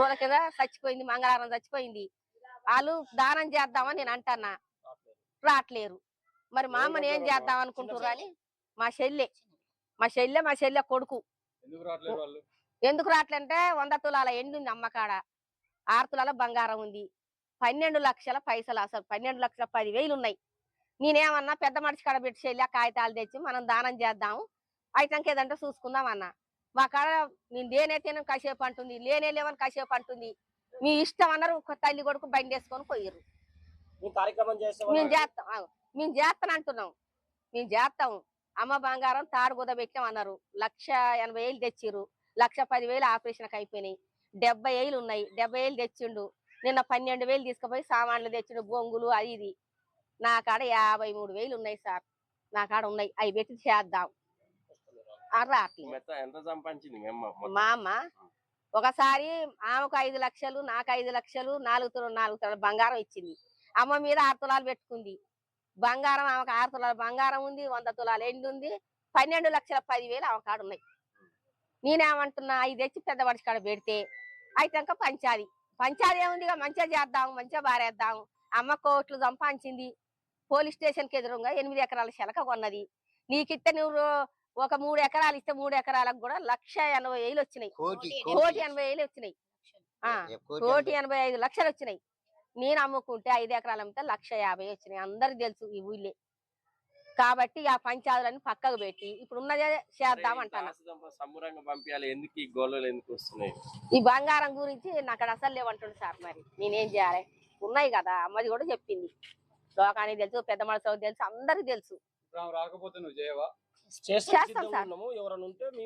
రోజుల కింద చచ్చిపోయింది మంగళవారం చచ్చిపోయింది. వాళ్ళు దానం చేద్దామని నేను అంటన్నా. రావట్లేరు మరి మా అమ్మని ఏం చేద్దాం అనుకుంటున్నారు అని? మా చెల్లె. మా చెల్లె మా చెల్లె కొడుకు. ఎందుకు రావట్లంటే వంద తులాల ఎండు ఉంది అమ్మకాడ. ఆరు తులాల బంగారం ఉంది. పన్నెండు లక్షల పైసలు అసలు. పన్నెండు లక్షల పది వేలు ఉన్నాయి. నేనేమన్నా పెద్ద మనిషి కాడ పెట్టి చెల్లి కాగితాలు తెచ్చి మనం దానం చేద్దాము. అయితే ఏదంటే చూసుకుందాం అన్న. మా కాడ నేను దేనైతే కాసేపు అంటుంది లేనే లేవని కాసేపు అంటుంది. మీ ఇష్టం అన్నారు ఒక తల్లి కొడుకు బండి వేసుకొని పోయిర్రు. చేస్తాం మేము చేస్తాం. మేము చేస్తాను అంటున్నాం. మేము చేస్తాం. అమ్మ బంగారం తాడు గుద పెట్టాం అన్నారు. లక్ష ఎనభై వేలు తెచ్చిర్రు. లక్ష పది వేలు ఆపరేషన్కి అయిపోయినాయి. డెబ్బై వేలు ఉన్నాయి. డెబ్బై వేలు తెచ్చిండు. నిన్న పన్నెండు వేలు తీసుకుపోయి సామాన్లు తెచ్చిండు బొంగులు అది ఇది. నా కాడ యాభై మూడు వేలు ఉన్నాయి సార్. నా కాడ ఉన్నాయి. అవి పెట్టి చేద్దాం. రావట్లేదు మెత్త ఎంత సంపాదించింది మీ అమ్మ? ఒకసారి ఆమెకు ఐదు లక్షలు నాకు ఐదు లక్షలు నాలుగు తులాలు నాలుగు తులాలు బంగారం ఇచ్చింది. అమ్మ మీద ఆరు తులాలు పెట్టుకుంది. బంగారం ఆమెకు ఆరు తులాలు బంగారం ఉంది వంద తులాలు ఎండు ఉంది. పన్నెండు లక్షల పదివేలు ఆమె కాడ ఉన్నాయి. నేనేమంటున్నా ఇది తెచ్చి పెద్ద మనిషి కాడ పెడితే అయితే ఇంకా పంచాది. పంచాది ఏముంది మంచిగా చేద్దాం మంచిగా బారేద్దాం అమ్మ కోట్లు సంపాదించింది. పోలీస్ స్టేషన్కి ఎదురుగా ఎనిమిది ఎకరాల శలక కొన్నది. నీకిస్తే నువ్వు ఒక మూడు ఎకరాలు ఇస్తే మూడు ఎకరాలకు కూడా లక్ష ఎనభై వేలు వచ్చినాయి. కోటి ఎనభై వేలు వచ్చినాయి. ఆ కోటి ఎనభై. ఐదు లక్షలు వచ్చినాయి. నేను అమ్ముకుంటే ఐదు ఎకరాలు అమ్మితే లక్ష యాభై వచ్చినాయి. అందరికి తెలుసు ఈ ఊళ్ళే. కాబట్టి ఆ పంచాదులని పక్కకు పెట్టి ఇప్పుడు ఉన్నదే చేద్దాం అంటాను ఈ గోళలు ఎందుకు వస్తున్నాయి? ఈ బంగారం గురించి నాకు అక్కడ అసలు లేవంటుండు సార్ మరి. నేనేం చేయాలి? ఉన్నాయి కదా అమ్మది కూడా చెప్పింది. లోకానికి తెలుసు పెద్ద మనసు తెలుసు అందరికి తెలుసు. రాకపోతే నువ్వు చేయవా? చేస్తాం చేస్తాం సిద్ధంగా సార్. ఉన్నాము ఎవరైనా ఉంటే మీ